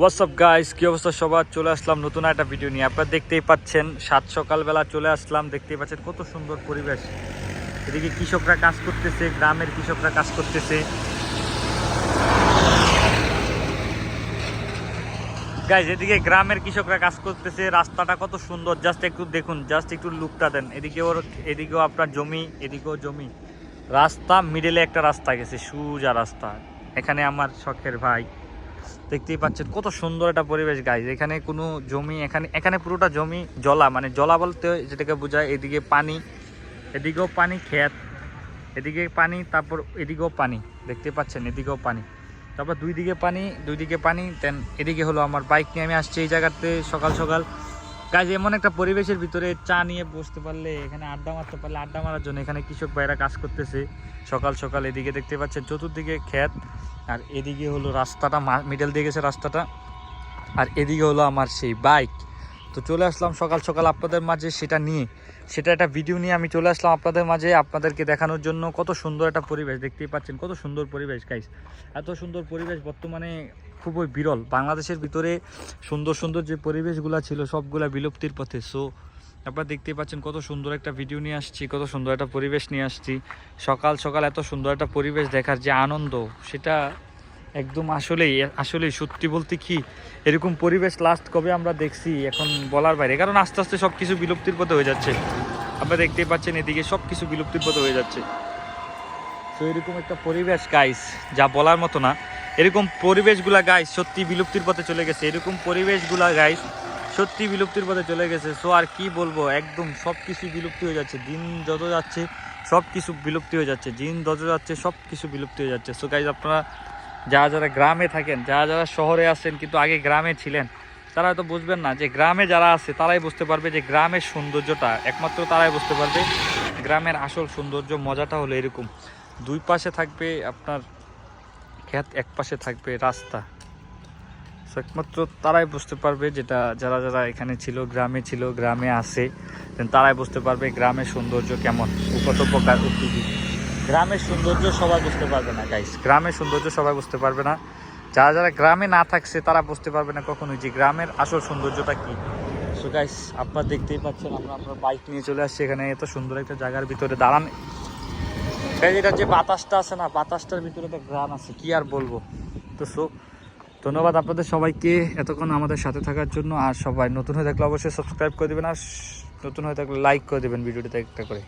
WhatsApp guys কি অবস্থা সবার? চলে আসলাম নতুন একটা ভিডিও নিয়ে। আপনারা দেখতেই পাচ্ছেন, সাত সকালবেলা চলে আসলাম। দেখতেই পাচ্ছেন কত সুন্দর পরিবেশ। এদিকে কৃষকরা কাজ করতেছে, গ্রামের কৃষকরা কাজ করতেছে। গাইজ এদিকে গ্রামের কৃষকরা কাজ করতেছে। রাস্তাটা কত সুন্দর। জাস্ট একটু দেখুন জাস্ট একটু লুকটা দেন। এদিকে ওর, এদিকেও আপনার জমি, এদিকেও জমি। রাস্তা মিডলে একটা রাস্তা গেছে, সুজা রাস্তা। এখানে আমার শখের ভাই। দেখতেই পাচ্ছেন, কত সুন্দর একটা পরিবেশ গাইজ এখানে কোনো জমি, এখানে এখানে পুরোটা জমি জলা মানে জলা বলতে যেটাকে বোঝায়, এদিকে পানি, এদিকেও পানি খেত এদিকে পানি, তারপর এদিকেও পানি, দেখতে পাচ্ছেন, এদিকেও পানি। তারপর দুই দিকে পানি, দুই দিকে পানি দেন এদিকে হলো আমার বাইক নিয়ে আমি আসছি এই জায়গাতে সকাল সকাল। গাছ এমন একটা পরিবেশের ভিতরে চা নিয়ে বসতে পারলে, এখানে আড্ডা মারতে পারলে, আড্ডা মারার জন্য এখানে কৃষক ভাইরা কাজ করতেছে। সকাল সকাল এদিকে দেখতে পাচ্ছেন চতুর্দিকে ক্ষেত, আর এদিকে হলো রাস্তাটা মিডল দিয়ে গেছে রাস্তাটা। আর এদিকে হলো আমার সেই বাইক তো চলে আসলাম সকাল সকাল আপনাদের মাঝে সেটা নিয়ে। সেটা একটা ভিডিও নিয়ে আমি চলে আসলাম আপনাদের মাঝে আপনাদেরকে দেখানোর জন্য। কত সুন্দর একটা পরিবেশ দেখতেই পাচ্ছেন, কত সুন্দর পরিবেশ গাইস এত সুন্দর পরিবেশ বর্তমানে খুবই বিরল। বাংলাদেশের ভিতরে সুন্দর সুন্দর যে পরিবেশগুলো ছিল, সবগুলা বিলুপ্তির পথে। সো আপনারা দেখতেই পাচ্ছেন কত সুন্দর একটা ভিডিও নিয়ে আসছি, কত সুন্দর একটা পরিবেশ নিয়ে আসছি। সকাল সকাল এত সুন্দর একটা পরিবেশ দেখার যে আনন্দ, সেটা একদম আসলেই আসলেই সত্যি বলতে কি, এরকম পরিবেশ লাস্ট কবে আমরা দেখছি, এখন বলার বাইরে। কারণ আস্তে আস্তে সব কিছু বিলুপ্তির পথে হয়ে যাচ্ছে। আপনারা দেখতেই পাচ্ছেন এদিকে সব কিছু বিলুপ্তির পথে হয়ে যাচ্ছে। তো এরকম একটা পরিবেশ গাইস যা বলার মতো না। এরকম পরিবেশগুলা গাইস সত্যি বিলুপ্তির পথে চলে গেছে। এরকম পরিবেশগুলা গাইস সত্যি বিলুপ্তির পথে চলে গেছে। সো আর কি বলব, একদম সব কিছু বিলুপ্তি হয়ে যাচ্ছে। দিন যত যাচ্ছে সব কিছু বিলুপ্তি হয়ে যাচ্ছে। দিন যত যাচ্ছে সব কিছু বিলুপ্তি হয়ে যাচ্ছে। সো গাইজ আপনারা যারা যারা গ্রামে থাকেন, যারা যারা শহরে আছেন, কিন্তু আগে গ্রামে ছিলেন, তারা হয়তো বুঝবেন না যে গ্রামে যারা আছে, তারাই বুঝতে পারবে যে গ্রামের সৌন্দর্যটা, একমাত্র তারাই বুঝতে পারবে গ্রামের আসল সৌন্দর্য, মজাটা হলো এরকম। দুই পাশে থাকবে আপনার ক্ষেত, এক পাশে থাকবে রাস্তা। একমাত্র তারাই বুঝতে পারবে যেটা, যারা যারা এখানে ছিল, গ্রামে ছিল, গ্রামে আসে তারাই বুঝতে পারবে গ্রামের সৌন্দর্য কেমন। কত প্রকার উপযোগী গ্রামের সৌন্দর্য সবাই বুঝতে পারবে না গাইস গ্রামের সৌন্দর্য সবাই বুঝতে পারবে না। যারা যারা গ্রামে না থাকছে, তারা বুঝতে পারবে না কখনোই যে গ্রামের আসল সৌন্দর্যটা কি। সো গাইস আপনারা দেখতেই পাচ্ছেন, আমরা আপনার বাইক নিয়ে চলে আসছি এখানে। এত সুন্দর একটা জায়গার ভিতরে দাঁড়ান। এটা যে বাতাসটা আছে না, বাতাসটার ভিতরে তো গ্রাম আছে, কি আর বলব। তো সো ধন্যবাদ আপনাদের সবাইকে এতক্ষণ আমাদের সাথে থাকার জন্য। আর সবাই নতুন হয়ে থাকলে অবশ্যই সাবস্ক্রাইব করে দেবেন, আর নতুন হয়ে থাকলে লাইক করে দেবেন ভিডিওটিতে একটা করে।